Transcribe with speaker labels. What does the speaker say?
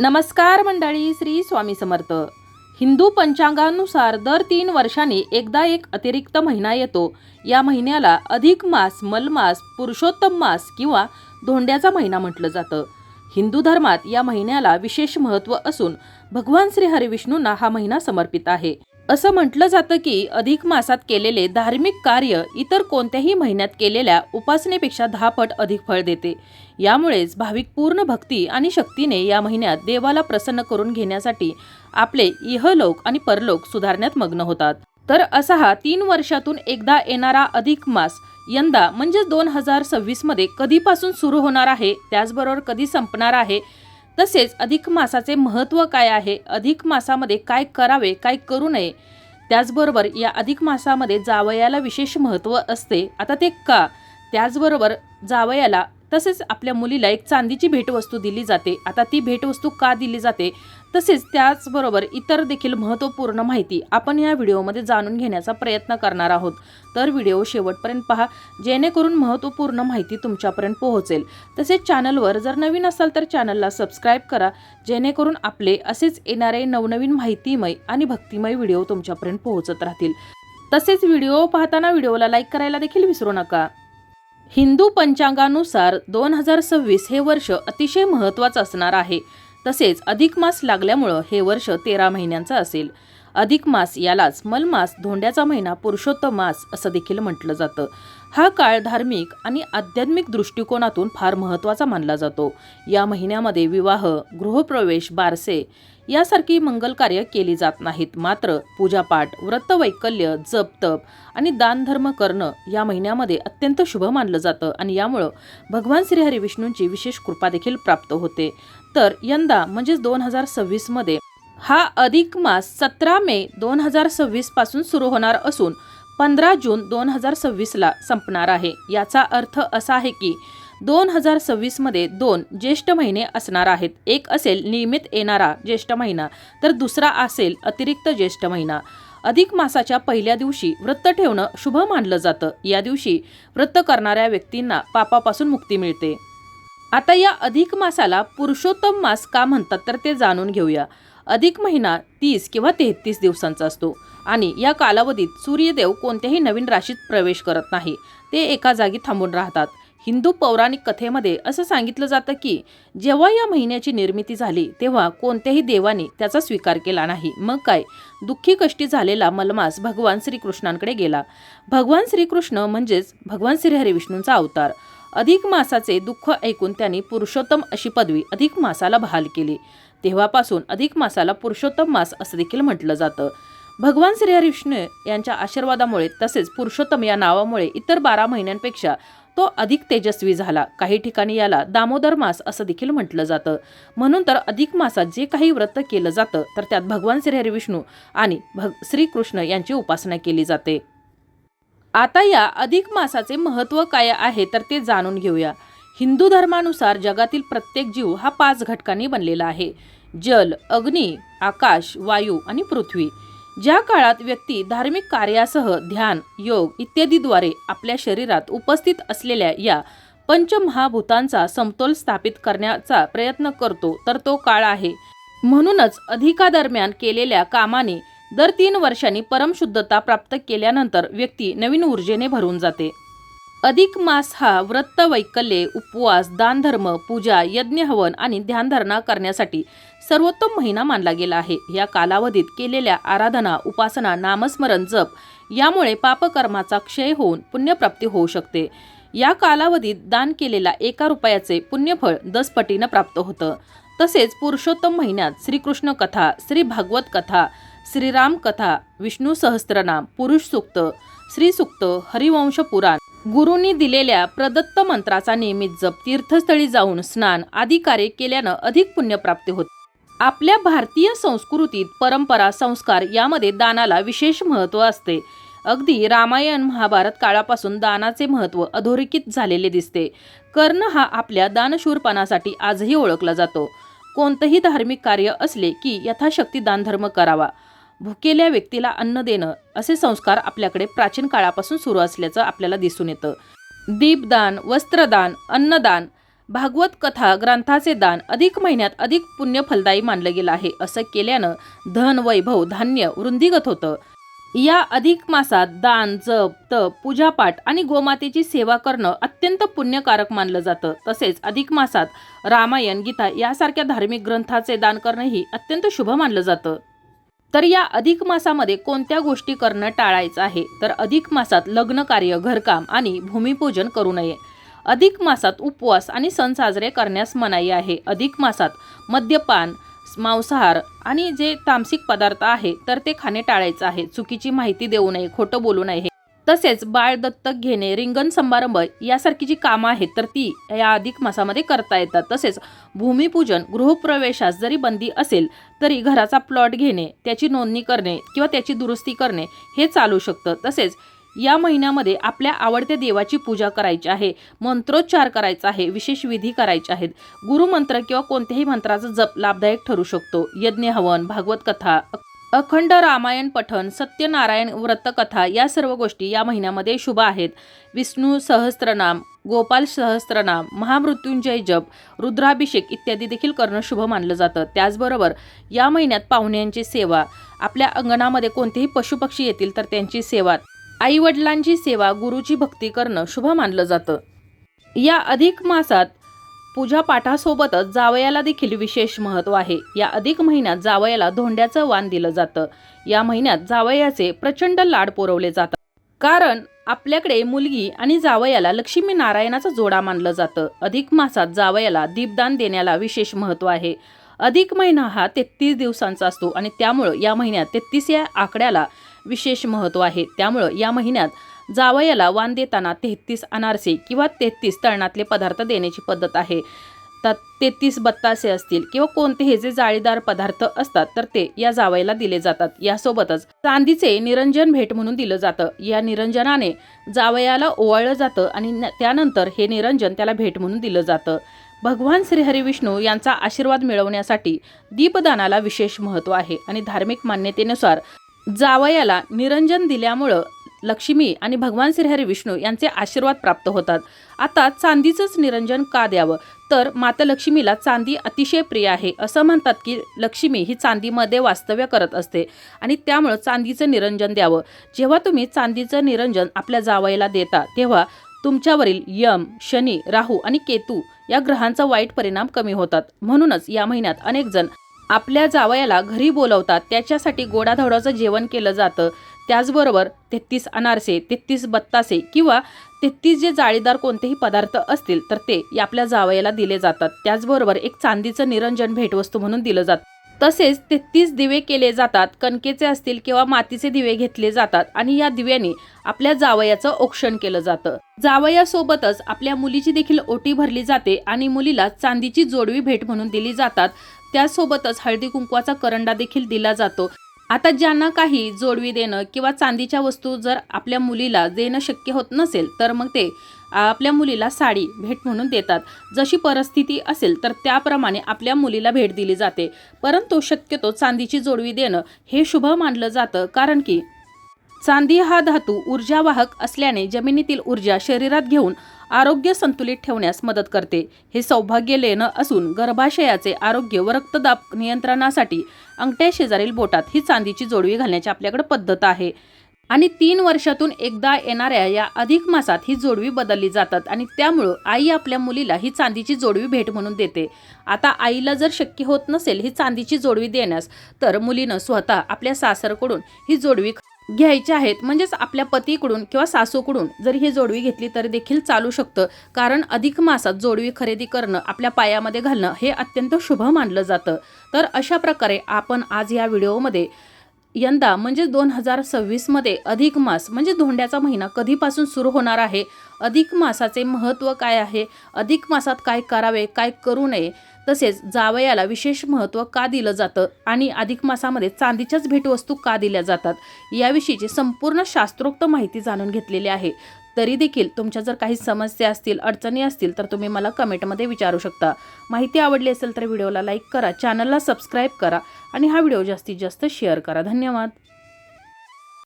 Speaker 1: नमस्कार मंडळी श्री स्वामी समर्थ. हिंदू पंचांगानुसार दर तीन वर्षांनी एकदा एक अतिरिक्त महिना येतो. या महिन्याला अधिक मास मलमास पुरुषोत्तम मास किंवा धोंड्याचा महिना म्हटलं जातं. हिंदू धर्मात या महिन्याला विशेष महत्त्व असून भगवान श्री हरिविष्णूंना हा महिना समर्पित आहे. असं म्हटलं जातं की अधिक मासात केलेले धार्मिक कार्य इतर कोणत्याही महिन्यात केलेल्या उपासनेपेक्षा दहा पट अधिक फळ देते. यामुळेच भाविक पूर्ण भक्ती आणि शक्तीने या महिन्यात देवाला प्रसन्न करून घेण्यासाठी आपले इहलोक आणि परलोक सुधारण्यात मग्न होतात. तर असा हा तीन वर्षातून एकदा येणारा अधिक मास यंदा म्हणजे दोन हजार सव्वीसमध्ये कधीपासून सुरू होणार आहे? त्याचबरोबर कधी संपणार आहे? तसेच अधिक मासाचे महत्त्व काय आहे? अधिक मासामध्ये काय करावे काय करू नये? त्याचबरोबर या अधिक मासामध्ये जावयाला विशेष महत्त्व असते. आता ते का? त्याचबरोबर जावयाला तसेच आपल्या मुलीला एक चांदीची भेटवस्तू दिली जाते. आता ती भेटवस्तू का दिली जाते? तसेच त्याचबरोबर इतर देखील महत्त्वपूर्ण माहिती आपण या व्हिडिओमध्ये जाणून घेण्याचा प्रयत्न करणार आहोत. तर व्हिडिओ शेवटपर्यंत पहा जेणेकरून महत्त्वपूर्ण माहिती तुमच्यापर्यंत पोहोचेल. तसेच चॅनलवर जर नवीन असाल तर चॅनलला सबस्क्राईब करा जेणेकरून आपले असेच येणारे नवनवीन माहितीमय आणि भक्तिमय व्हिडिओ तुमच्यापर्यंत पोहोचत राहतील. तसेच व्हिडिओ पाहताना व्हिडिओला लाईक करायला देखील विसरू नका. हिंदू पंचांगानुसार दोन हजार सव्वीस हे वर्ष अतिशय महत्त्वाचं असणार आहे. तसेच अधिक मास लागल्यामुळं हे वर्ष तेरा महिन्यांचं असेल. अधिक मास यालाच मलमास धोंड्याचा महिना पुरुषोत्तम मास असं देखील म्हटलं जातं. हा काळ धार्मिक आणि आध्यात्मिक दृष्टिकोनातून फार महत्त्वाचा मानला जातो. या महिन्यामध्ये विवाह गृहप्रवेश बारसे यासारखी मंगल कार्य केली जात नाहीत. मात्र पूजापाठ व्रतवैकल्य जप तप आणि दानधर्म करणं या महिन्यामध्ये अत्यंत शुभ मानलं जातं आणि यामुळं भगवान श्रीहरी विष्णूंची विशेष कृपा देखील प्राप्त होते. तर यंदा म्हणजेच दोन हजार सव्वीसमध्ये हा अधिक मास सतरा मे दोन हजार सव्वीसपासून सुरू होणार असून पंधरा जून दोन हजार सव्वीसला संपणार आहे. याचा अर्थ असा आहे की दोन हजार सव्वीसमध्ये दोन ज्येष्ठ महिने असणार आहेत. एक असेल नियमित येणारा ज्येष्ठ महिना तर दुसरा असेल अतिरिक्त ज्येष्ठ महिना. अधिक मासाच्या पहिल्या दिवशी व्रत ठेवणं शुभ मानलं जातं. या दिवशी व्रत करणाऱ्या व्यक्तींना पापापासून मुक्ती मिळते. आता या अधिक मासाला पुरुषोत्तम मास का म्हणतात तर ते जाणून घेऊया. अधिक महिना तीस किंवा तेहतीस दिवसांचा असतो आणि या कालावधीत सूर्यदेव कोणत्याही नवीन राशीत प्रवेश करत नाही. ते एका जागी थांबून राहतात. हिंदू पौराणिक कथेमध्ये असं सांगितलं जातं की जेव्हा या महिन्याची निर्मिती झाली तेव्हा कोणत्याही देवाने त्याचा स्वीकार केला नाही. मग काय? दुःखी कष्टी झालेला मलमास भगवान श्रीकृष्णांकडे गेला. भगवान श्रीकृष्ण म्हणजेच भगवान श्रीहरी विष्णूंचा अवतार. अधिक मासाचे दुःख ऐकून त्यांनी पुरुषोत्तम अशी पदवी अधिक मासाला बहाल केली. तेव्हापासून अधिक मासाला पुरुषोत्तम मास असं देखील म्हटलं जातं. भगवान श्रीहरिष्णू यांच्या आशीर्वादामुळे तसेच पुरुषोत्तम या नावामुळे इतर बारा महिन्यांपेक्षा तो अधिक तेजस्वी झाला. काही ठिकाणी याला दामोदर मास असं देखील म्हटलं जातं. म्हणून तर अधिक मासात जे काही व्रत केलं जातं तर त्यात भगवान श्रीहरी विष्णू आणि भग श्रीकृष्ण यांची उपासना केली जाते. आता या अधिक मासाचे महत्त्व काय आहे तर ते जाणून घेऊया. हिंदू धर्मानुसार जगातील प्रत्येक जीव हा पाच घटकांनी बनलेला आहे. जल अग्नी आकाश वायू आणि पृथ्वी. ज्या काळात व्यक्ती धार्मिक कार्यासह ध्यान योग इत्यादीद्वारे आपल्या शरीरात उपस्थित असलेल्या या पंचमहाभूतांचा समतोल स्थापित करण्याचा प्रयत्न करतो तर तो काळ आहे. म्हणूनच अधिकादरम्यान केलेल्या कामाने दर तीन वर्षांनी परमशुद्धता प्राप्त केल्यानंतर व्यक्ती नवीन ऊर्जेने भरून जाते. अधिक मास हा व्रत वैकल्ये उपवास दानधर्म पूजा यज्ञ हवन आणि ध्यानधारणा करण्यासाठी सर्वोत्तम महिना मानला गेला आहे. या कालावधीत केलेल्या आराधना उपासना नामस्मरण जप यामुळे पापकर्माचा क्षय होऊन पुण्यप्राप्ती होऊ शकते. या कालावधीत दान केलेल्या एका रुपयाचे पुण्यफळ दस पटीनं प्राप्त होतं. तसेच पुरुषोत्तम महिन्यात श्रीकृष्ण कथा श्री भागवत कथा श्रीराम कथा विष्णू सहस्त्रनाम पुरुष सूक्त श्रीसुक्त हरिवंश पुराण गुरुंनी दिलेल्या प्रदत्त मंत्राचा नियमित जप तीर्थस्थळी जाऊन स्नान आदी कार्य केल्यानं अधिक पुण्यप्राप्ती होते. आपल्या भारतीय संस्कृतीत परंपरा संस्कार यामध्ये दानाला विशेष महत्त्व असते. अगदी रामायण महाभारत काळापासून दानाचे महत्त्व अधोरेखित झालेले दिसते. कर्ण हा आपल्या दानशूरपणासाठी आजही ओळखला जातो. कोणतंही धार्मिक कार्य असले की यथाशक्ती दानधर्म करावा. भुकेल्या व्यक्तीला अन्न देणं असे संस्कार आपल्याकडे प्राचीन काळापासून सुरू असल्याचं आपल्याला दिसून येतं. दीपदान वस्त्रदान अन्नदान भागवत कथा ग्रंथाचे दान अधिक महिन्यात अधिक पुण्य फलदायी मानलं गेलं आहे असं केल्यानं धन वैभव धान्य वृंदीगत होतं. या अधिक मासात दान जप तप पूजापाठ आणि गोमातेची सेवा करणं अत्यंत पुण्यकारक मानलं जातं. तसेच अधिक मासात रामायण गीता यासारख्या धार्मिक ग्रंथाचे दान करणंही अत्यंत शुभ मानलं जातं. तर या अधिक मासामध्ये कोणत्या गोष्टी करणं टाळायचं आहे? तर अधिक मासात लग्न कार्य घरकाम आणि भूमिपूजन करू नये. अधिक मासात उपवास आणि सण साजरे करण्यास मनाई आहे. अधिक मासात मद्यपान मांसाहार आणि जे तामसिक पदार्थ आहे तर ते खाणे टाळायचं आहे. चुकीची माहिती देऊ नये खोटं बोलू नये. तसेच बाळ दत्तक घेणे रिंगण समारंभ यासारखी जी कामं आहेत तर ती या अधिक मासामध्ये करता येतात. तसेच भूमिपूजन गृहप्रवेशास जरी बंदी असेल तरी घराचा प्लॉट घेणे त्याची नोंदणी करणे किंवा त्याची दुरुस्ती करणे हे चालू शकतं. तसेच या महिन्यामध्ये आपल्या आवडत्या देवाची पूजा करायची आहे मंत्रोच्चार करायचा आहे विशेष विधी करायचे आहेत. गुरुमंत्र किंवा कोणत्याही मंत्राचा जप लाभदायक ठरू शकतो. यज्ञ हवन भागवत कथा अखंड रामायण पठण सत्यनारायण व्रतकथा या सर्व गोष्टी या महिन्यामध्ये शुभ आहेत. विष्णू सहस्त्रनाम गोपाल सहस्त्रनाम महामृत्युंजय जप रुद्राभिषेक इत्यादी देखील करणं शुभ मानलं जातं. त्याचबरोबर या महिन्यात पाहुण्यांची सेवा आपल्या अंगणामध्ये कोणतेही पशुपक्षी येतील तर त्यांची सेवा आईवडिलांची सेवा गुरुची भक्ती करणं शुभ मानलं जातं. या अधिक मासात पूजा पाठासोबतच जावयाला देखील विशेष महत्त्व आहे. या अधिक महिन्यात जावयाला धोंड्याचं वाण दिलं जातं. या महिन्यात जावयाचे प्रचंड लाड पुरवले जातात. कारण आपल्याकडे मुलगी आणि जावयाला लक्ष्मी नारायणाचा जोडा मानलं जातं. अधिक मासात जावयाला दीपदान देण्याला विशेष महत्त्व आहे. अधिक महिना हा तेहतीस दिवसांचा असतो आणि त्यामुळं या महिन्यात तेहतीस या आकड्याला विशेष महत्त्व आहे. त्यामुळं या महिन्यात जावयाला वाण देताना तेहतीस अनारसे किंवा तेहतीस तळणातले पदार्थ देण्याची पद्धत आहे. तर तेहतीस बत्तासे असतील किंवा कोणतेही जे जाळीदार पदार्थ असतात तर ते या जावयाला दिले जातात. यासोबतच चांदीचे निरंजन भेट म्हणून दिलं जातं. या निरंजनाने जावयाला ओवाळलं जातं आणि न- त्यानंतर हे निरंजन त्याला भेट म्हणून दिलं जातं. भगवान श्रीहरी विष्णू यांचा आशीर्वाद मिळवण्यासाठी दीपदानाला विशेष महत्त्व आहे आणि धार्मिक मान्यतेनुसार जावयाला निरंजन दिल्यामुळं लक्ष्मी आणि भगवान श्रीहरी विष्णू यांचे आशीर्वाद प्राप्त होतात. आता चांदीचंच निरंजन का द्यावं? तर माता लक्ष्मीला चांदी अतिशय प्रिय आहे. असं म्हणतात की लक्ष्मी ही चांदीमध्ये वास्तव्य करत असते आणि त्यामुळं चांदीचं निरंजन द्यावं. जेव्हा तुम्ही चांदीचं निरंजन आपल्या जावयाला देता तेव्हा तुमच्यावरील यम शनी राहू आणि केतू या ग्रहांचा वाईट परिणाम कमी होतात. म्हणूनच या महिन्यात अनेक जण आपल्या जावयाला घरी बोलवतात. त्याच्यासाठी गोडाधोडाचं जेवण केलं जातं. त्याचबरोबर तेहतीस अनारसे तेहतीस बत्तासे किंवा तेहतीस जे जाळीदार कोणतेही पदार्थ असतील तर ते या आपल्या जावयाला दिले जातात. त्याचबरोबर एक चांदीचं निरंजन भेटवस्तू म्हणून दिलं जातं. तसेच तेहतीस दिवे केले जातात कणकेचे असतील किंवा मातीचे दिवे घेतले जातात आणि या दिव्याने आपल्या जावयाचं औक्षण केलं जातं. जावयासोबतच आपल्या मुलीची देखील ओटी भरली जाते आणि मुलीला चांदीची जोडवी भेट म्हणून दिली जातात. त्यासोबतच हळदी कुंकवाचा करंडा देखील दिला जातो. आता ज्यांना काही जोडवी देणं किंवा चांदीच्या वस्तू जर आपल्या मुलीला देणं शक्य होत नसेल तर मग ते आपल्या मुलीला साडी भेट म्हणून देतात. जशी परिस्थिती असेल तर त्याप्रमाणे आपल्या मुलीला भेट दिली जाते. परंतु शक्यतो चांदीची जोडवी देणं हे शुभ मानलं जातं कारण की चांदी हा धातू ऊर्जावाहक असल्याने जमिनीतील ऊर्जा शरीरात घेऊन आरोग्य संतुलित ठेवण्यास मदत करते. हे सौभाग्य लेणं असून गर्भाशयाचे आरोग्य व रक्तदाब नियंत्रणासाठी अंगठ्या शेजारील बोटात ही चांदीची जोडवी घालण्याची आपल्याकडे पद्धत आहे. आणि तीन वर्षातून एकदा येणाऱ्या या अधिक मासात ही जोडवी बदलली जातात आणि त्यामुळं आई आपल्या मुलीला ही चांदीची जोडवी भेट म्हणून देते. आता आईला जर शक्य होत नसेल ही चांदीची जोडवी देण्यास तर मुलीनं स्वतः आपल्या सासरकडून ही जोडवी घ्यायचे आहेत. म्हणजेच आपल्या पतीकडून किंवा सासूकडून जरी ही जोडवी घेतली तरी देखील चालू शकतं. कारण अधिक मासात जोडवी खरेदी करणं आपल्या पायामध्ये घालणं हे अत्यंत शुभ मानलं जातं. तर अशा प्रकारे आपण आज या व्हिडिओमध्ये यंदा म्हणजे दोन हजार सव्वीसमध्ये अधिक मास म्हणजे धोंड्याचा महिना कधीपासून सुरू होणार आहे? अधिक मासाचे महत्त्व काय आहे? अधिक मासात काय करावे? काय करू नये? तसेच जावयाला विशेष महत्त्व का दिलं जातं आणि अधिक मासामध्ये चांदीच्याच भेटवस्तू का दिल्या जातात याविषयीची संपूर्ण शास्त्रोक्त माहिती जाणून घेतलेली आहे. तरी देखील तुमच्या जर काही समस्या असतील अडचणी असतील तर तुम्ही मला कमेंटमध्ये विचारू शकता. माहिती आवडली असेल तर व्हिडिओला लाईक करा चॅनलला सबस्क्राईब करा आणि हा व्हिडिओ जास्तीत जास्त शेअर करा. धन्यवाद.